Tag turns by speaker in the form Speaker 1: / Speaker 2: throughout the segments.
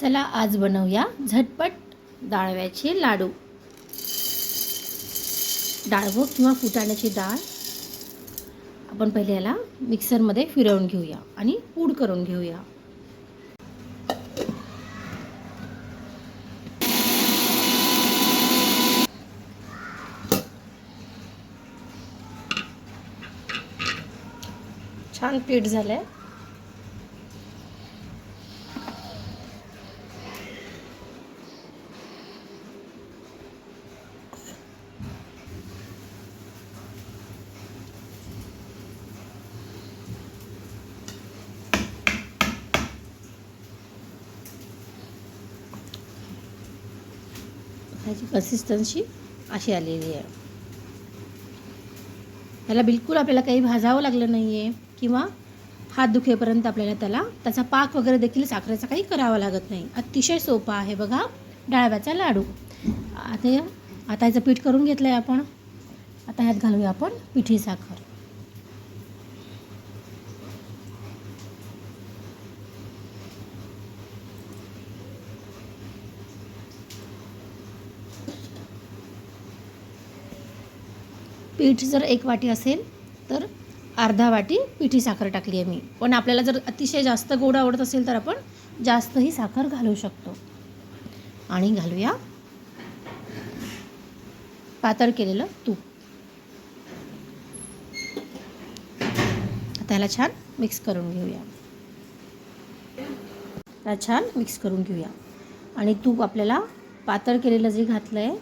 Speaker 1: चला आज बनवूया झटपट डाळव्याचे लाडू. डाळवं किंवा फुटाण्याची डाळ. आपण पहिले याला मिक्सरमध्ये फिरवून घेऊया आणि पूड करून घेऊया. छान पीठ आहे ह्याची कन्सिस्टन्सी अशी आलेली आहे. ह्याला बिलकुल आपल्याला काही भाजावं लागलं नाही आहे किंवा हात दुखेपर्यंत आपल्याला त्याला त्याचा पाक वगैरे देखील साखरेचा काही करावा लागत नाही. अतिशय सोपा आहे बघा डाळव्याचा लाडू. आता आता याचं पीठ करून घेतलं आहे आपण. आता ह्यात घालूया आपण पिठी साखर. पीठ जर एक वाटी असेल तर अर्धा वाटी पिठी साखर टाकली आहे मी. पण आपल्याला जर अतिशय जास्त गोड आवडत असेल तर आपण जास्तही साखर घालू शकतो. आणि घालूया पातळ केलेलं तूप. त्याला छान मिक्स करून घेऊया. त्याला छान मिक्स करून घेऊया. आणि तूप आपल्याला पातळ केलेलं जे घातलं आहे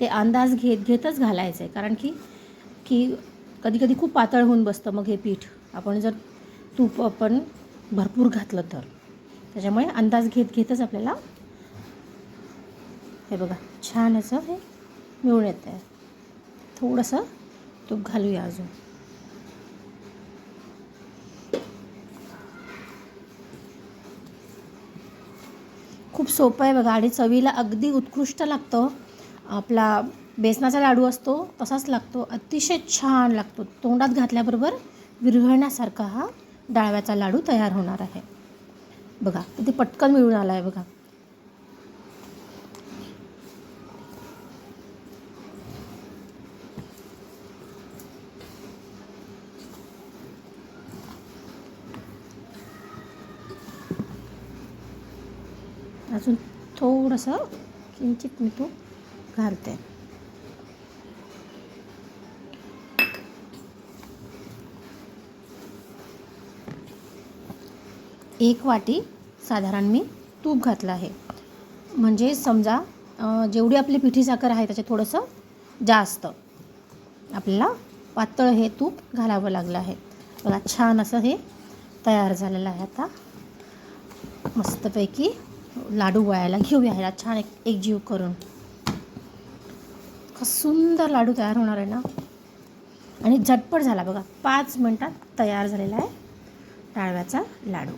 Speaker 1: ते अंदाज घेत घेतच घालायचं आहे कारण की की कधी कधी खूप पातळ होऊन बसतं मग हे पीठ. आपण जर तूप आपण भरपूर घातलं तर. त्याच्यामुळे अंदाज घेत घेतच आपल्याला हे बघा छान असं हे मिळून येतं आहे थोडंसं तूप घालूया अजून. खूप सोपं आहे बघा आणि चवीला अगदी उत्कृष्ट लागतं. आपला बेसनाचा लाडू असतो तसाच लागतो अतिशय छान लागतो. तोंडात घातल्याबरोबर विरघळण्यासारखा हा डाळव्याचा लाडू तयार होणार आहे. बघा किती पटकन मिळून आला आहे बघा. अजून थोडंसं किंचित मी तो घालते. एक वाटी साधारण मी तूप घातलं आहे. म्हणजे समजा जेवढी आपली पिठी साखर आहे त्याच्यात थोडंसं जास्त आपल्याला पातळ हे तूप घालावं लागलं आहे. बघा छान असं हे तयार झालेलं आहे आता. मस्तपैकी लाडू वळायला घेऊया ह्याला. छान एक एकजीव करून. सुंदर लाडू तयार होणार आहे ना. आणि झटपट झाला बघा पाच मिनटात तयार झालेला आहे टाळव्याचा लाडू.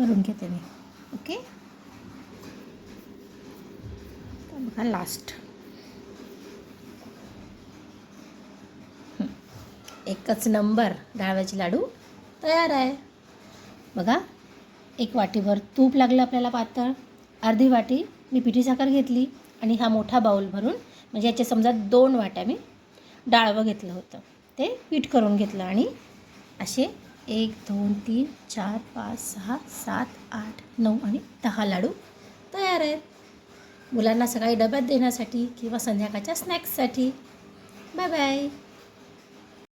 Speaker 1: करून घेते मी. ओके? बघा लास्ट एकच नंबर डाळव्याचे लाडू तयार आहे. बघा एक वाटीभर तूप लागलं आपल्याला पातळ. अर्धी वाटी मी पिठी साखर घेतली आणि हा मोठा बाऊल भरून म्हणजे याच्या समजा दोन वाट्या मी डाळवं घेतलं होतं. ते पीठ करून घेतलं आणि असे एक दोन तीन चार पाच सहा सात आठ नऊ आणि दहा लाडू तयार आहेत. मुलांना सकाळी डब्यात देण्यासाठी किंवा संध्याकाळच्या स्नॅक्ससाठी. Bye bye.